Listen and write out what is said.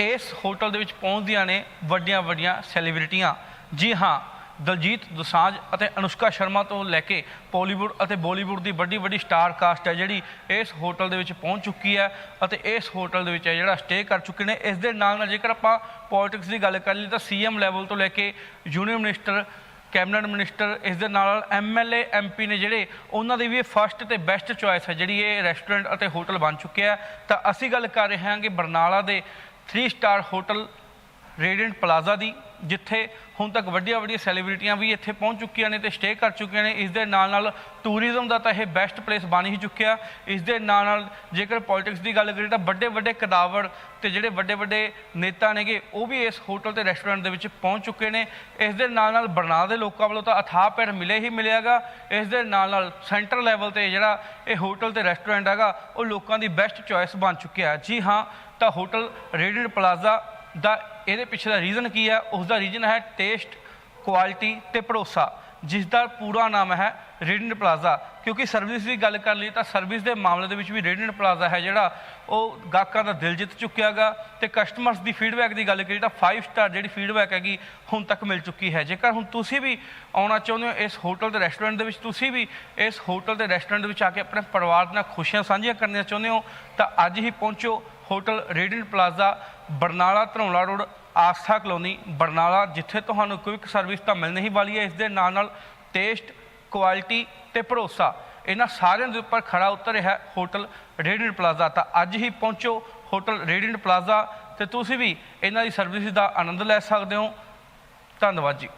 ਇਸ ਹੋਟਲ ਦੇ ਵਿੱਚ ਪਹੁੰਚਦੀਆਂ ਨੇ ਵੱਡੀਆਂ ਵੱਡੀਆਂ ਸੈਲੀਬ੍ਰਿਟੀਆਂ। ਜੀ ਹਾਂ, ਦਲਜੀਤ ਦੋਸਾਂਝ ਅਤੇ ਅਨੁਸ਼ਕਾ ਸ਼ਰਮਾ ਤੋਂ ਲੈ ਕੇ ਪੋਲੀਵੁੱਡ ਅਤੇ ਬਾਲੀਵੁੱਡ ਦੀ ਵੱਡੀ ਵੱਡੀ ਸਟਾਰ ਕਾਸਟ ਹੈ ਜਿਹੜੀ ਇਸ ਹੋਟਲ ਦੇ ਵਿੱਚ ਪਹੁੰਚ ਚੁੱਕੀ ਹੈ ਅਤੇ ਇਸ ਹੋਟਲ ਦੇ ਵਿੱਚ ਹੈ ਜਿਹੜਾ ਸਟੇ ਕਰ ਚੁੱਕੇ ਨੇ, ਇਸ ਦੇ ਨਾਲ ਨਾਲ ਜੇਕਰ ਆਪਾਂ ਪੋਲਿਟਿਕਸ ਦੀ ਗੱਲ ਕਰ ਲਈ ਤਾਂ ਸੀਐਮ ਲੈਵਲ ਤੋਂ ਲੈ ਕੇ ਯੂਨੀਅਨ ਮਿਨਿਸਟਰ ਕੈਬਨਿਟ ਮਿਨਿਸਟਰ ਇਸ ਦੇ ਨਾਲ ਨਾਲ ਐਮਐਲਏ ਐਮਪੀ ਨੇ ਜਿਹੜੇ ਉਹਨਾਂ ਦੀ ਵੀ ਫਰਸਟ ਤੇ ਬੈਸਟ ਚੁਆਇਸ ਹੈ ਜਿਹੜੀ ਇਹ ਰੈਸਟੋਰੈਂਟ ਅਤੇ ਹੋਟਲ ਬਣ ਚੁੱਕਿਆ ਤਾਂ ਅਸੀਂ ਗੱਲ ਕਰ ਰਹੇ ਹਾਂ ਕਿ ਬਰਨਾਲਾ ਦੇ 3 ਸਟਾਰ ਹੋਟਲ ਰੇਡੀਅੰਟ ਪਲਾਜ਼ਾ ਦੀ ਜਿੱਥੇ ਹੁਣ ਤੱਕ ਵੱਡੀਆਂ ਵੱਡੀਆਂ ਸੈਲੀਬ੍ਰਿਟੀਆਂ ਵੀ ਇੱਥੇ ਪਹੁੰਚ ਚੁੱਕੀਆਂ ਨੇ ਤੇ ਸਟੇ ਕਰ ਚੁੱਕੀਆਂ ਨੇ, ਇਸ ਦੇ ਨਾਲ ਨਾਲ ਟੂਰਿਜ਼ਮ ਦਾ ਤਾਂ ਇਹ ਬੈਸਟ ਪਲੇਸ ਬਣ ਹੀ ਚੁੱਕਿਆ। ਇਸ ਦੇ ਨਾਲ ਨਾਲ ਜੇਕਰ ਪੋਲਿਟਿਕਸ ਦੀ ਗੱਲ ਕਰੀਏ ਤਾਂ ਵੱਡੇ ਵੱਡੇ ਕਦਾਵਰ ਤੇ ਜਿਹੜੇ ਵੱਡੇ ਵੱਡੇ ਨੇਤਾ ਨੇਗੇ, ਉਹ ਵੀ ਇਸ ਹੋਟਲ ਤੇ ਰੈਸਟੋਰੈਂਟ ਦੇ ਵਿੱਚ ਪਹੁੰਚ ਚੁੱਕੇ ਨੇ। ਇਸ ਦੇ ਨਾਲ ਨਾਲ ਬਰਨਾਲਾ ਦੇ ਲੋਕਾਂ ਵੱਲੋਂ ਤਾਂ ਅਥਾਹ ਪੈਰ ਮਿਲੇ ਹੀ ਮਿਲਿਆਗਾ ਇਸ ਦੇ ਨਾਲ ਨਾਲ ਸੈਂਟਰ ਲੈਵਲ ਤੇ ਜਿਹੜਾ ਇਹ ਹੋਟਲ ਤੇ ਰੈਸਟੋਰੈਂਟ ਹੈਗਾ, ਉਹ ਲੋਕਾਂ ਦੀ ਬੈਸਟ ਚੋਇਸ ਬਣ ਚੁੱਕਿਆ। ਜੀ ਹਾਂ, ਤਾਂ ਹੋਟਲ ਰੇਡੀਅੰਟ ਪਲਾਜ਼ਾ ਦਾ ਇਹਦੇ ਪਿੱਛੇ ਦਾ ਰੀਜ਼ਨ ਕੀ ਹੈ? ਉਸ ਦਾ ਰੀਜ਼ਨ ਹੈ ਟੇਸਟ ਕੁਆਲਿਟੀ ਤੇ ਭਰੋਸਾ ਜਿਸ ਦਾ ਪੂਰਾ ਨਾਮ ਹੈ ਰੇਡੀਅੰਟ ਪਲਾਜ਼ਾ ਕਿਉਂਕਿ ਸਰਵਿਸ ਦੀ ਗੱਲ ਕਰ ਲਈ ਤਾਂ ਸਰਵਿਸ ਦੇ ਮਾਮਲੇ ਦੇ ਵਿੱਚ ਵੀ ਰੇਡੀਅੰਟ ਪਲਾਜ਼ਾ ਹੈ ਜਿਹੜਾ ਉਹ ਗਾਹਕਾਂ ਦਾ ਦਿਲ ਜਿੱਤ ਚੁੱਕਿਆਗਾ ਤੇ ਕਸਟਮਰਸ ਦੀ ਫੀਡਬੈਕ ਦੀ ਗੱਲ ਕਰੀ ਤਾਂ 5 ਸਟਾਰ ਜਿਹੜੀ ਫੀਡਬੈਕ ਹੈਗੀ ਹੁਣ ਤੱਕ ਮਿਲ ਚੁੱਕੀ ਹੈ। ਜੇਕਰ ਹੁਣ ਤੁਸੀਂ ਵੀ ਆਉਣਾ ਚਾਹੁੰਦੇ ਹੋ ਇਸ ਹੋਟਲ ਤੇ ਰੈਸਟੋਰੈਂਟ ਦੇ ਵਿੱਚ, ਤੁਸੀਂ ਵੀ ਇਸ ਹੋਟਲ ਤੇ ਰੈਸਟੋਰੈਂਟ ਦੇ ਵਿੱਚ ਆ ਕੇ ਆਪਣੇ ਪਰਿਵਾਰ ਨਾਲ ਖੁਸ਼ੀਆਂ ਸਾਂਝੀਆਂ ਕਰਨੀਆਂ ਚਾਹੁੰਦੇ ਹੋ, ਤਾਂ ਅੱਜ ਹੀ ਪਹੁੰਚੋ hotel radiant plaza, Barnala Dharaula road, Aastha colony, Barnala, ਜਿੱਥੇ ਤੁਹਾਨੂੰ ਕੁਇਕ ਸਰਵਿਸ ਤਾਂ ਮਿਲਣ ਹੀ ਵਾਲੀ ਹੈ, ਇਸ ਦੇ ਨਾਲ ਨਾਲ ਟੇਸਟ ਕੁਆਲਿਟੀ ਤੇ ਭਰੋਸਾ, ਇਹਨਾਂ ਸਾਰਿਆਂ ਦੇ ਉੱਪਰ ਖੜਾ ਉਤਰਿਆ ਰਿਹਾ ਹੋਟਲ ਰੇਡੀਅੰਟ ਪਲਾਜ਼ਾ। ਤਾਂ ਅੱਜ ਹੀ ਪਹੁੰਚੋ ਹੋਟਲ ਰੇਡੀਅੰਟ ਪਲਾਜ਼ਾ ਤੇ ਤੁਸੀਂ ਵੀ ਇਹਨਾਂ ਦੀ ਸਰਵਿਸ ਦਾ ਆਨੰਦ ਲੈ ਸਕਦੇ ਹੋ। ਧੰਨਵਾਦ ਜੀ।